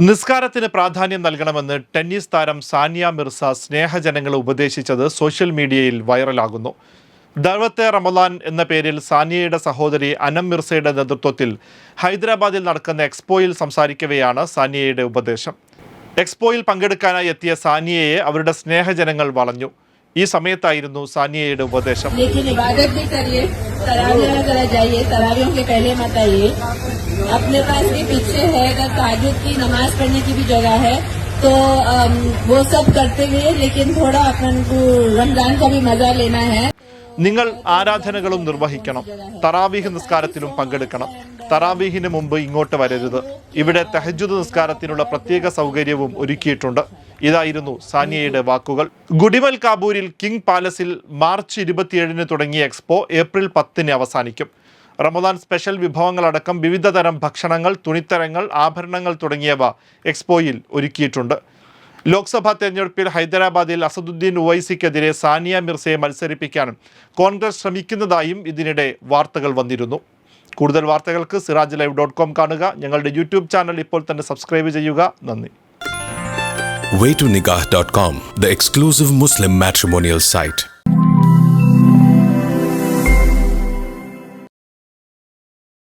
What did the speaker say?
നിസ്കാരത്തിന് പ്രാധാന്യം നൽകണമെന്ന് ടെന്നീസ് താരം സാനിയ മിർസ സ്നേഹജനങ്ങളെ ഉപദേശിച്ചത് സോഷ്യൽ മീഡിയയിൽ വൈറലാകുന്നു. ദർവത്തെ റമദാൻ എന്ന പേരിൽ സാനിയയുടെ സഹോദരി അനം മിർസയുടെ നേതൃത്വത്തിൽ ഹൈദരാബാദിൽ നടക്കുന്ന എക്സ്പോയിൽ സംസാരിക്കവെയാണ് സാനിയയുടെ ഉപദേശം. എക്സ്പോയിൽ പങ്കെടുക്കാനായി എത്തിയ സാനിയയെ അവരുടെ സ്നേഹജനങ്ങൾ വളഞ്ഞു. ഈ സമയത്തായിരുന്നു സാനിയയുടെ ഉപദേശം लेकिन इबादत भी करिए तरावियों में जरा जाइए तरावियों के पहले मत आइए अपने पास भी पीछे है अगर ताजुद की नमाज पढ़ने की भी जगह है तो अम, वो सब करते हुए लेकिन थोड़ा अपन को रमजान का भी मजा लेना है നിങ്ങൾ ആരാധനകളും നിർവഹിക്കണം തറാവീഹ് നിസ്കാരത്തിലും പങ്കെടുക്കണം തറാവീഹിന് മുമ്പ് ഇങ്ങോട്ട് വരരുത്. ഇവിടെ തെഹജുദ് നിസ്കാരത്തിനുള്ള പ്രത്യേക സൗകര്യവും ഒരുക്കിയിട്ടുണ്ട്. ഇതായിരുന്നു സാനിയയുടെ വാക്കുകൾ. ഗുഡിമൽ കാബൂരിൽ കിങ് പാലസിൽ മാർച്ച് ഇരുപത്തിയേഴിന് തുടങ്ങിയ എക്സ്പോ ഏപ്രിൽ പത്തിന് അവസാനിക്കും. റമദാൻ സ്പെഷ്യൽ വിഭവങ്ങളടക്കം വിവിധ തരം ഭക്ഷണങ്ങൾ തുണിത്തരങ്ങൾ ആഭരണങ്ങൾ തുടങ്ങിയവ എക്സ്പോയിൽ ഒരുക്കിയിട്ടുണ്ട്. ലോക്സഭാ തെരഞ്ഞെടുപ്പിൽ ഹൈദരാബാദിൽ അസദുദ്ദീൻ ഉവൈസിക്കെതിരെ സാനിയ മിർസയെ മത്സരിപ്പിക്കാനും കോൺഗ്രസ് ശ്രമിക്കുന്നതായും ഇതിനിടെ വാർത്തകൾ വന്നിരുന്നു. കൂടുതൽ വാർത്തകൾക്ക് സിറാജ് ലൈവ് ഡോട്ട് കോം കാണുക. ഞങ്ങളുടെ യൂട്യൂബ് ചാനൽ ഇപ്പോൾ തന്നെ സബ്സ്ക്രൈബ് ചെയ്യുക. നന്ദി. Waytonikah.com, the exclusive Muslim matrimonial site.